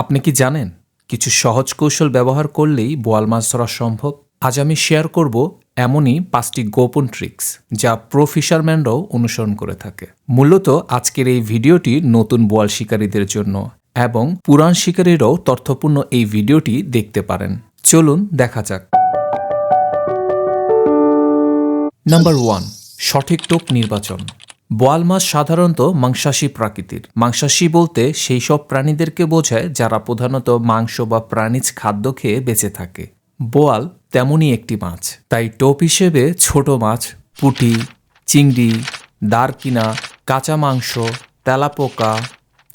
আপনি কি জানেন, কিছু সহজ কৌশল ব্যবহার করলেই বোয়াল মাছ ধরা সম্ভব? আজ আমি শেয়ার করব এমনই পাঁচটি গোপন ট্রিক্স যা প্রো ফিশারম্যানরাও অনুসরণ করে থাকে। মূলত আজকের এই ভিডিওটি নতুন বোয়াল শিকারীদের জন্য এবং পুরাণ শিকারীরাও তথ্যপূর্ণ এই ভিডিওটি দেখতে পারেন। চলুন দেখা যাক। নাম্বার ওয়ান সঠিক টোপ নির্বাচন। বোয়াল মাছ সাধারণত মাংসাশী প্রকৃতির। মাংসাশী বলতে সেই সব প্রাণীদেরকে বোঝায় যারা প্রধানত মাংস বা প্রাণীজ খাদ্য খেয়ে বেঁচে থাকে। বোয়াল তেমনই একটি মাছ। তাই টোপ হিসেবে ছোট মাছ, পুঁটি, চিংড়ি, দারকিনা, কাঁচা মাংস, তেলাপোকা,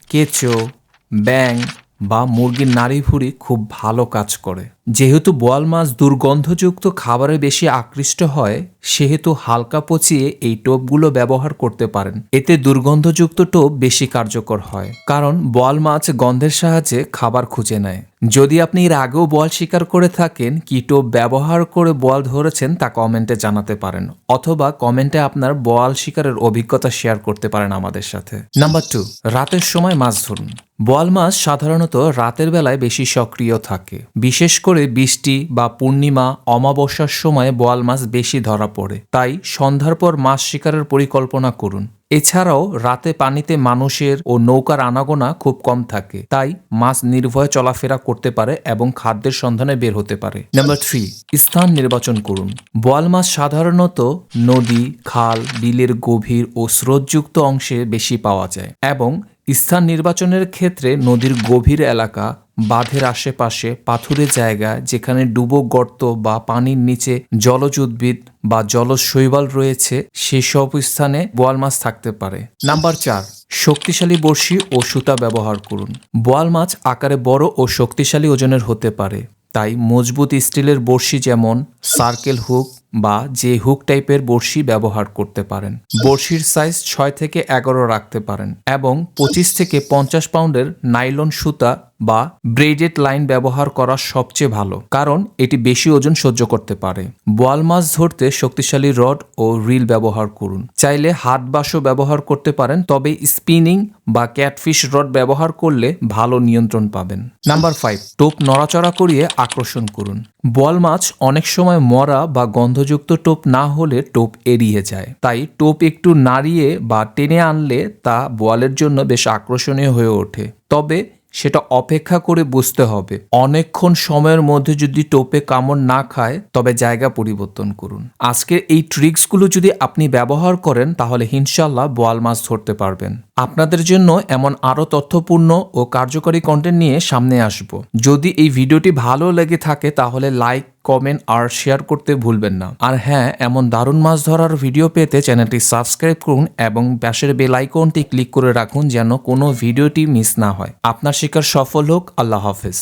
কেঁচো ব্যাং বা মুরগির নাড়ি ভুড়ি খুব ভালো কাজ করে। যেহেতু বোয়াল মাছ দুর্গন্ধযুক্ত খাবারে বেশি আকৃষ্ট হয়, সেহেতু হালকা পচিয়ে এই টোপগুলো ব্যবহার করতে পারেন। এতে দুর্গন্ধযুক্ত টোপ বেশি কার্যকর হয়, কারণ বোয়াল মাছ গন্ধের সাহায্যে খাবার খুঁজে নেয়। যদি আপনি এর আগেও বল শিকার করে থাকেন, কি টোপ ব্যবহার করে বল ধরেছেন তা কমেন্টে জানাতে পারেন, অথবা কমেন্টে আপনার বল শিকারের অভিজ্ঞতা শেয়ার করতে পারেন আমাদের সাথে। নাম্বার টু, রাতের সময় মাছ ধরুন। বল মাছ সাধারণত রাতের বেলায় বেশি সক্রিয় থাকে, বিশেষ করে বৃষ্টি বা পূর্ণিমা অমাবস্যার সময় বোয়াল মাছ বেশি ধরা পড়ে। তাই সন্ধ্যার পর মাছ শিকারের পরিকল্পনা করুন। এছাড়াও রাতে পানিতে মানুষের ও নৌকার আনাগোনা খুব কম থাকে। তাই মাছ নির্ভয়ে চলাফেরা করতে পারে এবং খাদ্যের সন্ধানে বের হতে পারে। নাম্বার থ্রি, স্থান নির্বাচন করুন। বোয়াল মাছ সাধারণত নদী, খাল, বিলের গভীর ও স্রোতযুক্ত অংশে বেশি পাওয়া যায় এবং স্থান নির্বাচনের ক্ষেত্রে নদীর গভীর এলাকা বাঁধের আশেপাশে পাথুরে জায়গা যেখানে ডুবো গর্ত বা পানির নিচে জলজ উদ্ভিদ বা জলজ শৈবাল রয়েছে, সেসব স্থানে বোয়াল মাছ থাকতে পারে। নাম্বার চার, শক্তিশালী বড়শি ও সুতা ব্যবহার করুন। বোয়াল মাছ আকারে বড় ও শক্তিশালী ওজনের হতে পারে। তাই মজবুত স্টিলের বড়শি যেমন সার্কেল হুক বা যে হুক টাইপের বড়শি ব্যবহার করতে পারেন। বড়শির সাইজ ছয় থেকে এগারো রাখতে পারেন এবং পঁচিশ থেকে পঞ্চাশ পাউন্ডের নাইলন সুতা বা ব্রেডেড লাইন ব্যবহার করা সবচেয়ে ভালো, কারণ এটি বেশি ওজন সহ্য করতে পারে। বোয়াল মাছ ধরতে শক্তিশালী রড ও রিল ব্যবহার করুন। চাইলে হাত বাসও ব্যবহার করতে পারেন, তবে স্পিনিং বা ক্যাটফিশ রড ব্যবহার করলে ভালো নিয়ন্ত্রণ পাবেন। নাম্বার ফাইভ, টোপ নড়াচড়া করিয়ে আকর্ষণ করুন। বোয়াল মাছ অনেক সময় মরা বা গন্ধযুক্ত টোপ না হলে টোপ এড়িয়ে যায়। তাই টোপ একটু নাড়িয়ে বা টেনে আনলে তা বোয়ালের জন্য বেশ আকর্ষণীয় হয়ে ওঠে। তবে সেটা অপেক্ষা করে বুঝতে হবে। অনেকক্ষণ সময়ের মধ্যে যদি টোপে কামড় না খায়, তবে জায়গা পরিবর্তন করুন। আজকের এই ট্রিক্সগুলো যদি আপনি ব্যবহার করেন, তাহলে ইনশাল্লাহ বোয়াল মাছ ধরতে পারবেন। আপনাদের জন্য এমন আরও তথ্যপূর্ণ ও কার্যকরী কন্টেন্ট নিয়ে সামনে আসব। যদি এই ভিডিওটি ভালো লেগে থাকে, তাহলে লাইক কমেন্ট আর শেয়ার করতে ভুলবেন না। আর হ্যাঁ এমন দারুণ মাছ ধরার ভিডিও পেতে চ্যানেলটি সাবস্ক্রাইব করুন এবং ব্যাসের বেল আইকনটি ক্লিক করে রাখুন যেন কোনো ভিডিওটি মিস না হয়। আপনার শিকার সফল হোক, আল্লাহ হাফেজ।